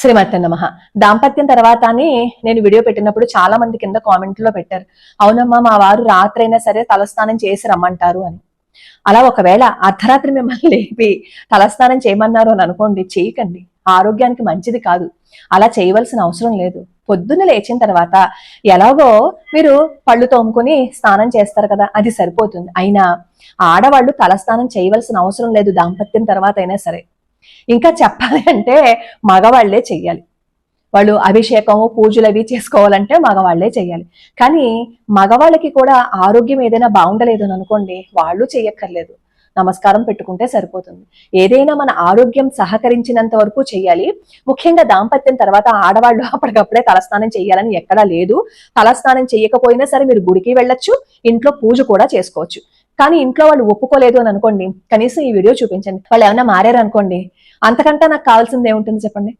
శ్రీమతి నమ. దాంపత్యం తర్వాతనే నేను వీడియో పెట్టినప్పుడు చాలా మంది కింద కామెంట్లో పెట్టారు. అవునమ్మా మా వారు రాత్రి అయినా సరే తలస్నానం చేసి రమ్మంటారు అని. అలా ఒకవేళ అర్ధరాత్రి మిమ్మల్ని లేపి తలస్నానం చేయమన్నారు అని అనుకోండి చేయకండి. ఆరోగ్యానికి మంచిది కాదు. అలా చేయవలసిన అవసరం లేదు. పొద్దున్న లేచిన తర్వాత ఎలాగో మీరు పళ్ళు తోముకొని స్నానం చేస్తారు కదా అది సరిపోతుంది. అయినా ఆడవాళ్ళు తలస్నానం చేయవలసిన అవసరం లేదు దాంపత్యం తర్వాత అయినా సరే. ఇంకా చెప్పాలి అంటే మగవాళ్ళే చెయ్యాలి. వాళ్ళు అభిషేకము పూజలు అవి చేసుకోవాలంటే మగవాళ్ళే చెయ్యాలి. కానీ మగవాళ్ళకి కూడా ఆరోగ్యం ఏదైనా బాగుండలేదు అనుకోండి వాళ్ళు చెయ్యక్కర్లేదు. నమస్కారం పెట్టుకుంటే సరిపోతుంది. ఏదైనా మన ఆరోగ్యం సహకరించినంత వరకు చేయాలి. ముఖ్యంగా దాంపత్యం తర్వాత ఆడవాళ్ళు అప్పటికప్పుడే తలస్నానం చేయాలని ఎక్కడా లేదు. తలస్నానం చేయకపోయినా సరే మీరు గుడికి వెళ్ళొచ్చు ఇంట్లో పూజ కూడా చేసుకోవచ్చు. కానీ ఇంట్లో వాళ్ళు ఒప్పుకోలేదు అని అనుకోండి కనీసం ఈ వీడియో చూపించండి. వాళ్ళు ఏమైనా మారారు అనుకోండి అంతకంటే నాకు కావాల్సింది ఏముంటుంది చెప్పండి?